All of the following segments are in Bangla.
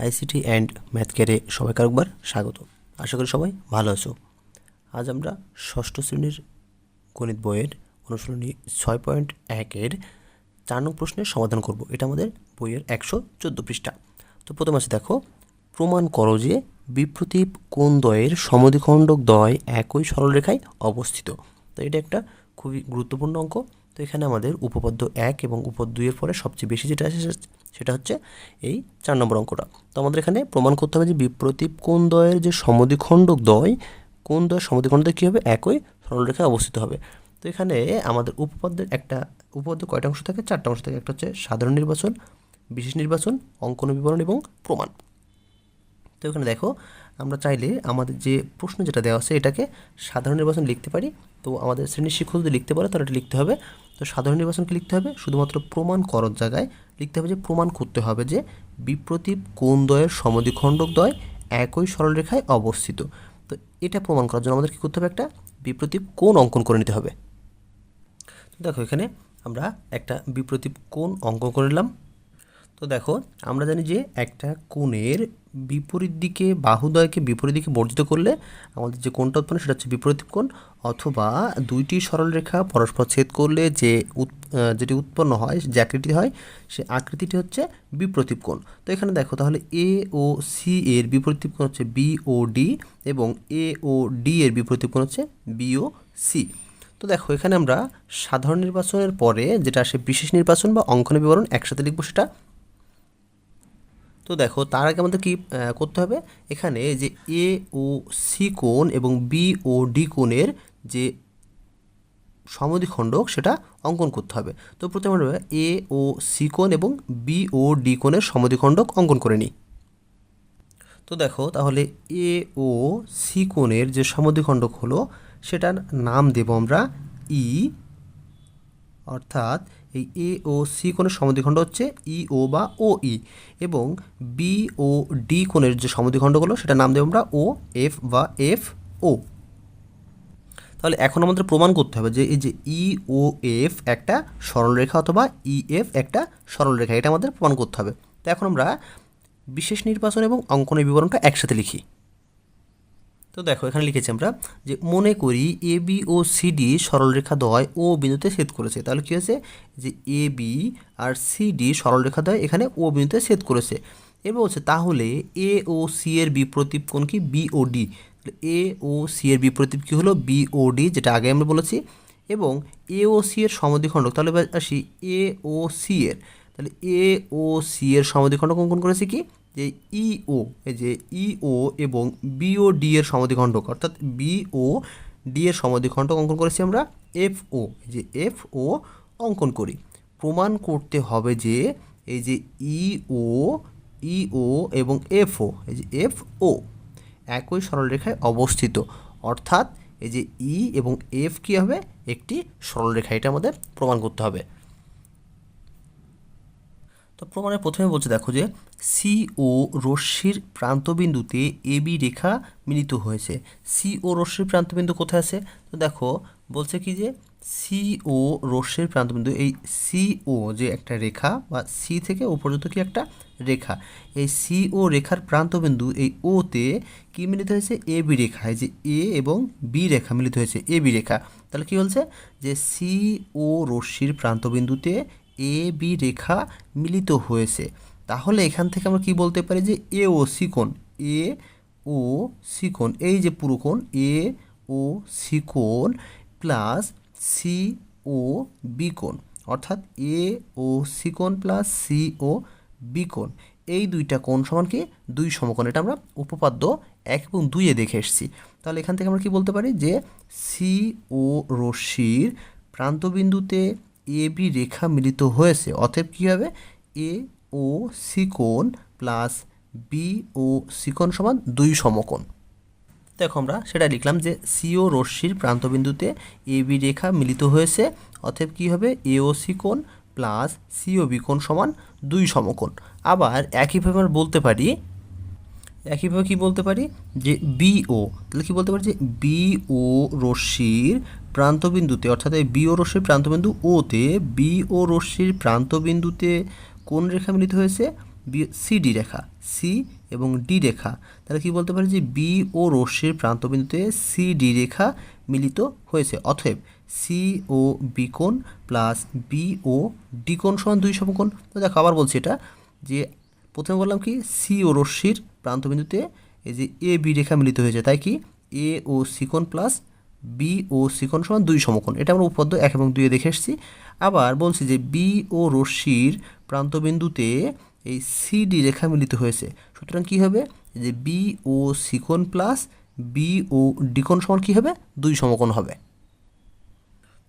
আইসিটি অ্যান্ড ম্যাথ কেয়ারে সবাইকে একবার স্বাগত। আশা করি সবাই ভালো আছো। আজ আমরা ষষ্ঠ শ্রেণির গণিত বইয়ের অনুশীলনী ছয় পয়েন্ট একের চার নং প্রশ্নের সমাধান করব। এটা আমাদের বইয়ের একশো চোদ্দ পৃষ্ঠা। তো প্রথম আছে, দেখো, প্রমাণ করো যে বিপ্রতীপ কোন দ্বয়ের সমদ্বিখণ্ডক দ্বয় একই সরলরেখায় অবস্থিত। তো এটা একটা খুবই গুরুত্বপূর্ণ অঙ্ক। তো এখানে আমাদের উপপাদ্য এক এবং উপপাদ্য দুইয়ের পরে সবচেয়ে বেশি যেটা সে- সেটা হচ্ছে এই চার নম্বর অঙ্কটা। তো আমাদের এখানে প্রমাণ করতে হবে যে বিপ্রতীপ কোন দয়ের যে সমদ্বিখণ্ডক দয়, কোন দ্বয়ের সমদ্বিখণ্ডক কী হবে? একই সরলরেখায় অবস্থিত হবে। তো এখানে আমাদের উপপাদ্যের একটা উপপাদ্য কয়টা অংশ থাকে? চারটা অংশ থাকে। একটা হচ্ছে সাধারণ নির্বাচন, বিশেষ নির্বাচন, অঙ্কন বিবরণ এবং প্রমাণ। তো এখানে দেখো, আমরা চাইলে আমাদের যে প্রশ্ন যেটা দেওয়া আছে এটাকে সাধারণ নির্বাচন লিখতে পারি। তো আমাদের শ্রেণির শিক্ষক যদি লিখতে পারে, তাহলে এটা লিখতে হবে। তো সাধারণ নির্বাচনকে লিখতে হবে, শুধুমাত্র প্রমাণ করার জায়গায় লিখতে হবে যে প্রমাণ করতে হবে যে বিপ্রতীপ কোন দ্বয়ের সমদ্বিখণ্ডক দ্বয় একই সরলরেখায় অবস্থিত। তো এটা প্রমাণ করার জন্য আমাদের কী করতে হবে একটা, বিপ্রতীপ কোন অঙ্কন করে নিতে হবে। তো দেখো এখানে আমরা একটা বিপ্রতীপ কোন অঙ্কন করে নিলাম। তো দেখো, আমরা জানি যে একটা কোণের বিপরীত দিকে, বাহুদয়কে বিপরীত দিকে বর্জিত করলে আমাদের যে কোণটা উৎপন্ন, সেটা হচ্ছে বিপরীত কোণ। অথবা দুইটি সরলরেখা পরস্পর ছেদ করলে যে যেটি উৎপন্ন হয়, যে আকৃতি হয়, সে আকৃতিটি হচ্ছে বিপ্রতীপ কোণ। তো এখানে দেখো, তাহলে এ ও সি এর বিপরীত কোণ হচ্ছে বি ও ডি এবং এ ও ডি এর বিপরীত কোণ হচ্ছে বি ও সি তো দেখো, এখানে আমরা সাধারণ নির্বাচনের পরে যেটা আসে বিশেষ নির্বাচন বা অঙ্কন বিবরণ একসাথে লিখব সেটা। তো দেখো, তার আগে আমাদের কি করতে হবে? এখানে যে এ ও সি কোণ এবং বি ও ডি কোণের যে সমদ্বিখণ্ডক সেটা অঙ্কন করতে হবে। তো প্রথমে আমরা এ ও সি কোণ এবং বি ও ডি কোণের সমদ্বিখণ্ডক অঙ্কন করে নিই। তো দেখো, তাহলে এ ও সি কোণের যে সমদ্বিখণ্ডক হলো, সেটার নাম দেব আমরা ই অর্থাৎ এই এ ও সি কোণের সমদ্বিখণ্ড হচ্ছে ই ও বা ও ই এবং বি ও ডি কোণের যে সমদ্বিখণ্ডগুলো সেটা নাম দেবো আমরা ও, এফ বা এফ ও। তাহলে এখন আমাদের প্রমাণ করতে হবে যে এই যে ই, ও, এফ একটা সরলরেখা অথবা ই, এফ একটা সরলরেখা, এটা আমাদের প্রমাণ করতে হবে। তো এখন আমরা বিশেষ নির্বাচন এবং অঙ্কনের বিবরণটা একসাথে লিখি। তো দেখো, এখানে লিখেছি আমরা যে, মনে করি A B O C D সরলরেখা দ্বয় ও বিন্দুতে ছেদ করেছে। তাহলে কী হয়েছে? যে এ বি আর সি ডি সরলরেখা দ্বয় এখানে ও বিন্দুতে ছেদ করেছে। এবার বলছে তাহলে এ ও সি এর বিপ্রতীপ কোণ কি? B O D A O C এর বিপ্রতীপ কী হলো? বি ও ডি যেটা আগে আমরা বলেছি। এবং এ ও সি এর সমদ্বিখণ্ডক, তাহলে আসি এ ও সি এর। তাহলে এ ও সি এর সমদ্বিখণ্ডক অঙ্কন করেছি কি? যে ইও এই যে ই ও এবং বি ও ডি এর সমদ্বিখণ্ডক অর্থাৎ বিও ডি এর সমদ্বিখণ্ডক অঙ্কন করেছি আমরা এফ ও যে এফ ও অঙ্কন করি। প্রমাণ করতে হবে যে এই যে ই ও ই ও এবং এফ ও এই যে এফ ও একই সরলরেখায় অবস্থিত, অর্থাৎ এই যে ই এবং এফ কী হবে? একটি সরলরেখা, এটা আমাদের প্রমাণ করতে হবে। তো প্রমাণে প্রথমে বলছে, দেখো যে সি ও রশ্মির প্রান্তবিন্দুতে বি রেখা মিলিত হয়েছে। সি ও রশ্মির প্রান্তবিন্দু কোথায় আছে? তো দেখো, বলছে কি যে সি ও রশ্মির প্রান্তবিন্দু, এই সি ও যে একটা রেখা বা সি থেকে ও পর্যন্ত কি একটা রেখা, এই সি ও রেখার প্রান্তবিন্দু এই ওতে কি মিলিত হয়েছে? এ বি রেখা, এই যে এ এবং বি রেখা মিলিত হয়েছে এ বি রেখা। তাহলে কি বলছে? যে সি ও রশ্মির প্রান্তবিন্দুতে এ বি রেখা মিলিত হয়েছে। তাহলে এখান থেকে আমরা কি বলতে পারি যে এ ও সি কোণ? এ ও সি কোণ। এই যে পুরো কোণ এ ও সি কোণ প্লাস সি ও বি কোণ। অর্থাৎ এ ও সি কোণ প্লাস সি ও বি কোণ। এই দুইটা কোণ সমান কি? দুই সমকোণ। এটা আমরা উপপাদ্য এক এবং দুইয়ে দেখে এসেছি। তাহলে এখান থেকে আমরা কি বলতে পারি যে সি ও রশ্মির প্রান্তবিন্দুতে এ বি রেখা মিলিত হয়েছে, অতএব কী হবে? এ, ও সি কোণ প্লাস বি, ও সি কোণ সমান দুই সমকোণ। দেখো আমরা সেটা লিখলাম যে সিও রশ্মির প্রান্তবিন্দুতে এ বি রেখা মিলিত হয়েছে, অতএব কী হবে? এ ও সি কোণ প্লাস সিও বি কোণ সমান দুই সমকোণ। আবার একইভাবে আমরা বলতে পারি একইভাবে কি বলতে পারি? যে বিও তাহলে কি বলতে পারি? যে বিও রশ্মির প্রান্তবিন্দুতে, অর্থাৎ এই বিও রশ্মির প্রান্তবিন্দু ওতে বিও রশ্মির প্রান্তবিন্দুতে কোন রেখা মিলিত হয়েছে? বি সি ডি রেখা সি এবং ডি রেখা। তাহলে কি বলতে পারি যে বি ও রশ্মির প্রান্তবিন্দুতে সি ডি রেখা মিলিত হয়েছে। অতএব সি ও বিকোণ প্লাস বি ও ডিকোণ সমান দুই সমকোণ। তো দেখো, আবার বলছি এটা যে প্রথমে বললাম কি সি ও রশ্মির প্রান্তবিন্দুতে এই যে এ বি রেখা মিলিত হয়েছে। তাই কি? এ ও সিকোণ প্লাস বি ও সিকোণ সমান দুই সমকোণ। এটা আমরা উপপাদ্য এক এবং দুইয়ে দেখে এসেছি। আবার বলছি যে বি ও রশ্মির প্রান্তবিন্দুতে এই সিডি রেখা মিলিত হয়েছে। সুতরাং কী হবে? যে বি ও সিকোণ প্লাস বি ও ডিকোণ সমান কী হবে? দুই সমকোণ হবে।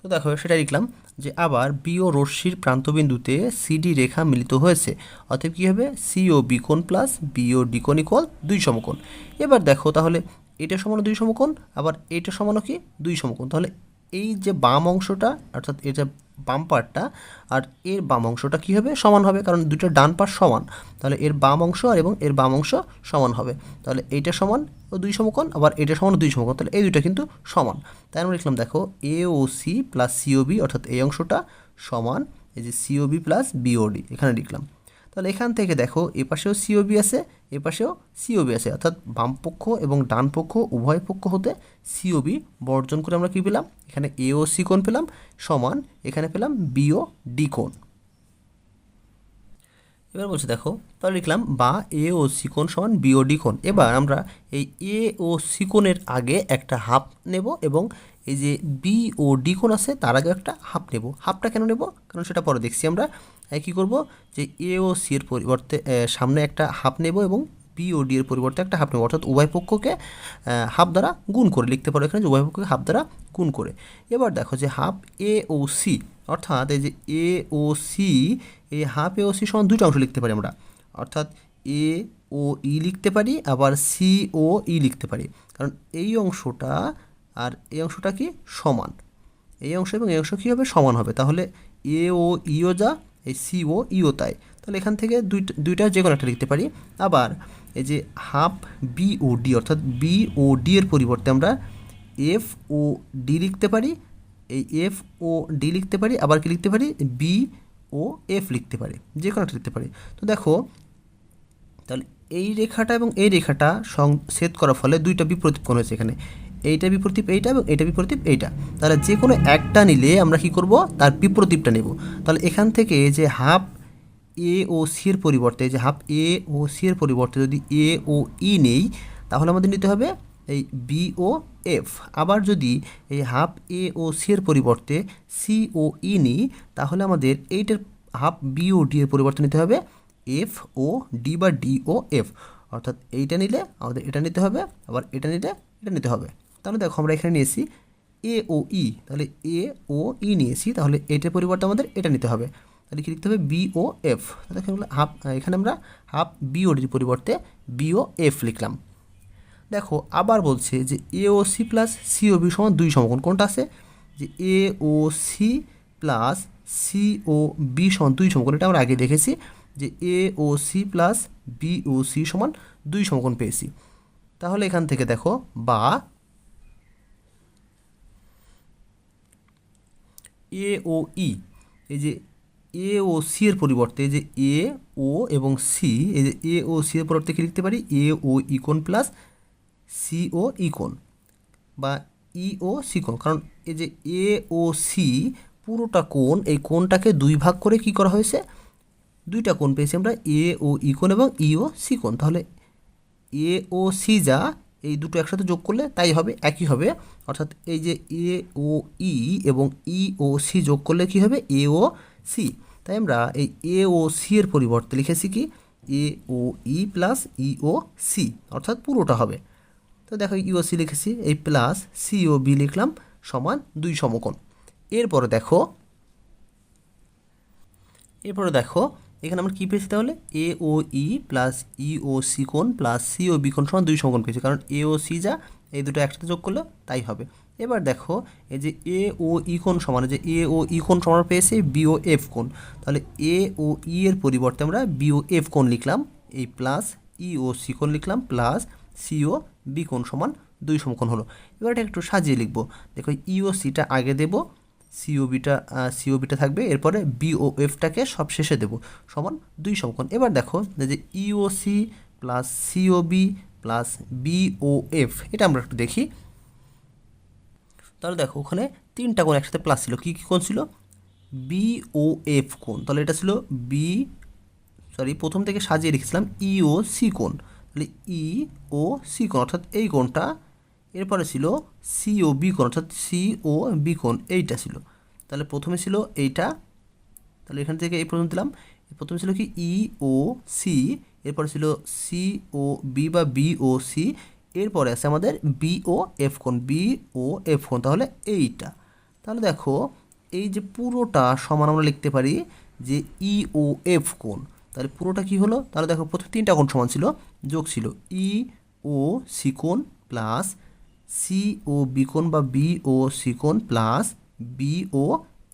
তো দেখো সেটা লিখলাম যে আবার বি ও রশ্মির প্রান্তবিন্দুতে সিডি রেখা মিলিত হয়েছে। অতএব কী হবে? সি ও বিকোণ প্লাস বি ও ডিকোণ ইকুয়াল দুই সমকোণ। এবার দেখো তাহলে এটা সমান দুই সমকোণ, আবার এটা সমানও কি? দুই সমকোণ। তাহলে এই যে বাম অংশটা, অর্থাৎ এটা বাম পার্টটা, আর এর বাম অংশটা কী হবে? সমান হবে, কারণ দুটো ডান পাশ সমান। তাহলে এর বাম অংশ আর এবং এর বাম অংশ সমান হবে। তাহলে এইটা সমান ও দুই সমকোণ, আবার এটা সমান দুই সমকোণ। তাহলে এই দুইটা কিন্তু সমান। তাই আমরা লিখলাম, দেখো A O C plus COB অর্থাৎ এই অংশটা সমান, এই যে সিওবি প্লাস বিওডি এখানে লিখলাম। তাহলে এখান থেকে দেখো, এ পাশেও সিওবি আছে, এ পাশেও সিওবি আছে। অর্থাৎ বাম পক্ষ এবং ডান পক্ষ উভয় পক্ষ হতে সিওবি বর্জন করে আমরা কী পেলাম? এখানে এ ও সি কোণ পেলাম, সমান এখানে পেলাম বিও ডি কোণ। এবার বলছে, দেখো, তাহলে লিখলাম বা এ ও সি কোণ সমান বিও ডি কোণ। এবার আমরা এই এ ও সিকোনের আগে একটা হাফ নেব এবং এই যে বি ও ডি আছে, তার আগে একটা হাফ নেব। হাফটা কেন নেব? কারণ সেটা পরে দেখছি আমরা। কী করব? যে এ ও সি এর পরিবর্তে সামনে একটা হাফ নেব এবং বি ও ডি এর পরিবর্তে একটা হাফ নেব। অর্থাৎ উভয় পক্ষকে হাফ দ্বারা গুণ করে লিখতে পারো এখানে যে উভয় পক্ষকে হাফ দ্বারা গুণ করে। এবার দেখো যে হাফ এ ও সি অর্থাৎ এই যে এ ও সি এই হাফ এ ও সি সমান দুটো অংশ লিখতে পারি আমরা। অর্থাৎ এ ও ই লিখতে পারি, আবার সি ও ই লিখতে পারি। কারণ এই অংশটা আর এই অংশটা কি? সমান। এই অংশ এবং এই অংশ কী হবে সমান হবে? তাহলে এ ও ইও যা এই সি ও ইও তাই। তাহলে এখান থেকে দুইটা দুইটা যে কোনো একটা লিখতে পারি। আবার এই যে হাফ বি ও ডি, অর্থাৎ বি ও ডি এর পরিবর্তে আমরা এফ ও ডি লিখতে পারি। এই এফ ও ডি লিখতে পারি। আবার কি লিখতে পারি? বি ও এফ লিখতে পারি। যে কোনো একটা লিখতে পারি। তো দেখো, তাহলে এই রেখাটা এবং এই রেখাটা সংছেদ করার ফলে দুইটা বিপরীত কোণ হয়েছে এখানে। এইটা বিপরীত এইটা এবং এটা বিপরীত এইটা। তাহলে যে কোনো একটা নিলে আমরা কি করব? তার বিপরীতটা নেব। তাহলে এখান থেকে যে হাফ এ ও সি এর পরিবর্তে, যে হাফ এ ও সি এর পরিবর্তে যদি এ ও ই নেই, তাহলে আমাদের নিতে হবে এই বি ও এফ। আবার যদি এই হাফ এ ও সি এর পরিবর্তে সি ও ই নিই, তাহলে আমাদের এইটার হাফ বি ও ডি এর পরিবর্তে নিতে হবে এফ ও ডি বা ডি ও এফ। অর্থাৎ এইটা নিলে আমাদের এটা নিতে হবে, আবার এটা নিলে এটা নিতে হবে। তাহলে দেখো আমরা এখানে নিয়েছি এ ও ই তাহলে এ ও ই নিয়েছি, তাহলে এটার পরিবর্তে আমাদের এটা নিতে হবে। তাহলে কী লিখতে হবে? বি ও এফ তাহলে হাফ এখানে আমরা হাফ বি ও পরিবর্তে বি ও এফ লিখলাম। দেখো, আবার বলছে যে A O C plus C O B সমান দুই সমকোণ, কোনটা আছে? যে A O C plus C O B সমান দুই সমকোণ, এটা আমরা আগে দেখেছি। যে A O C plus B O C সমান দুই সমকোণ পেয়েছি। তাহলে এখান থেকে দেখো, বা এ ও ই এই যে এ ও সি এর পরিবর্তে যে এ ও এবং সি এই যে এ ও সি এর পরিবর্তে কী লিখতে পারি? এ ও ইকোন প্লাস সি ও ইকোন বা ই ও সি কারণ এই যে এ ও সি পুরোটা কোণ, এই কোণটাকে দুই ভাগ করে কি করা হয়েছে? দুইটা কোণ পেয়েছি আমরা এ ও ই কোণ এবং ই ও সি কোণ তাহলে এ ও সি যা এই দুটো একসাথে যোগ করলে তাই হবে, একই হবে। অর্থাৎ এই যে এ, ও, ই এবং ই, ও, সি যোগ করলে কি হবে? A, O, C. তাই আমরা এই এ, ও, সি এর পরিবর্তে লিখেছি কি? A, O, E plus E, O, C. অর্থাৎ পুরোটা হবে। তো দেখো ইও সি লিখেছি। এই প্লাস সি, ও, বি লিখলাম সমান দুই সমকোণ। এরপরে দেখো এরপরে দেখো এখানে আমরা কী পেয়েছি তাহলে? A O E plus E O C কোণ প্লাস সি ও বি কোণ সমান দুই সমকোণ পেয়েছি। কারণ এ ও সি যা, এই দুটো একসাথে যোগ করলে তাই হবে। এবার দেখো, এই যে এ ও ই কোণ সমান যে এ ও ই কোণ সমান পেয়েছে বি ও এফ কোণ। তাহলে এ ও ই এর পরিবর্তে আমরা বি ও এফ কোণ লিখলাম, এই প্লাস ই ও সি কোণ লিখলাম প্লাস সি ও বি কোণ সমান দুই সমকোণ হলো। এবার এটা একটু সাজিয়ে লিখব। দেখো ই ও সিটা আগে দেবো সিওবিটা সিওবিটা থাকবে, এরপরে বিওএফটাকে সব শেষে দেবো। সমান দুই সমকোণ। এবার দেখো যে EOC plus COB plus BOF এটা আমরা একটু দেখি। তাহলে দেখো, ওখানে তিনটা কোণ একসাথে প্লাস ছিল। কী কী কোণ ছিল? বি ও এফ কোণ। তাহলে এটা ছিল বি সরি প্রথম থেকে সাজিয়ে রেখেছিলাম ই ও সি কোণ। তাহলে ই ও সি কোণ, অর্থাৎ এই কোণটা এরপরে ছিল সি ও বি কোণ, অর্থাৎ সি ও বি কোণ, এইটা ছিল। তাহলে প্রথমে ছিল এইটা, তাহলে এখান থেকে এই প্রথম দিলাম। প্রথমে ছিল কি? ই ও সি এরপরে ছিল সি ও বি বা বি ও সি এরপরে আছে আমাদের বি ও এফ কোণ বি ও এফ কোণ, তাহলে এইটা। তাহলে দেখো, এই যে পুরোটা সমান আমরা লিখতে পারি যে ই ও এফ কোণ। তাহলে পুরোটা কি হলো? তাহলে দেখো, প্রথম তিনটা কোণ সমান ছিল, যোগ ছিল ই ও সি কোণ প্লাস সি ও বি কোণ বা B O C plus B O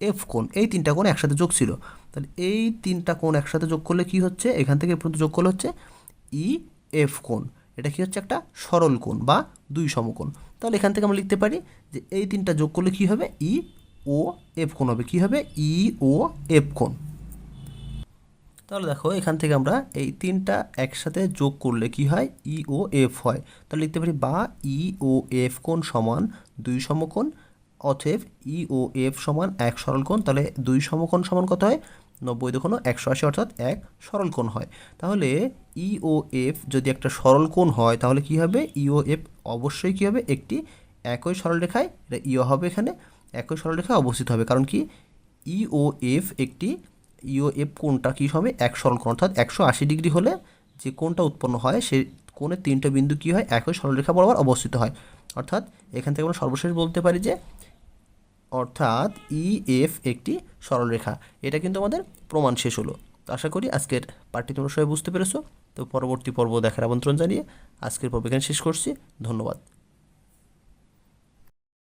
F কোণ। এই তিনটা কোণ একসাথে যোগ ছিল। তাহলে এই তিনটা কোণ একসাথে যোগ করলে কি হচ্ছে? এখান থেকে পর্যন্ত যোগ করলে হচ্ছে ই এফ কোণ। এটা কি হচ্ছে? একটা সরল কোণ বা দুই সমকোণ। তাহলে এখান থেকে আমরা লিখতে পারি যে এই তিনটা যোগ করলে কি হবে? ই ও এফ কোণ হবে। কি হবে? ই ও এফ কোণ। তাহলে দেখো এখান থেকে আমরা এই তিনটা একসাথে যোগ করলে কি হয়? ই ও এফ হয়। তাহলে লিখতে পারি বা ই ও এফ কোণ সমান দুই সমকোণ, অতএব ই ও এফ সমান এক সরল কোণ, তাহলে দুই সমকোণ সমান কত হয়? নব্বই দুগুণ একশো আশি, অর্থাৎ এক সরল কোণ হয়। তাহলে ই ও এফ যদি একটা সরল কোণ হয়, তাহলে কি হবে? ই ও এফ অবশ্যই কী হবে? একটি একই সরল রেখায়, এটা ইও হবে এখানে, একই সরল রেখায় অবস্থিত হবে। কারণ কি? ই ও এফ একটি ইও এফ কোণটা কী হবে? এক সরল কোণ অর্থাৎ একশো আশি ডিগ্রি হলে যে কোণটা উৎপন্ন হয়, সে কোণের তিনটা বিন্দু কী হয়? একই সরলরেখা বরাবর অবস্থিত হয়। অর্থাৎ এখান থেকে আমরা সর্বশেষ বলতে পারি যে, অর্থাৎ ই এফ একটি সরলরেখা। এটা কিন্তু আমাদের প্রমাণ শেষ হলো। তো আশা করি আজকের পার্টি তোমরা সবাই বুঝতে পেরেছ। তো পরবর্তী পর্ব দেখার আমন্ত্রণ জানিয়ে আজকের পর্ব এখানে শেষ করছি। ধন্যবাদ।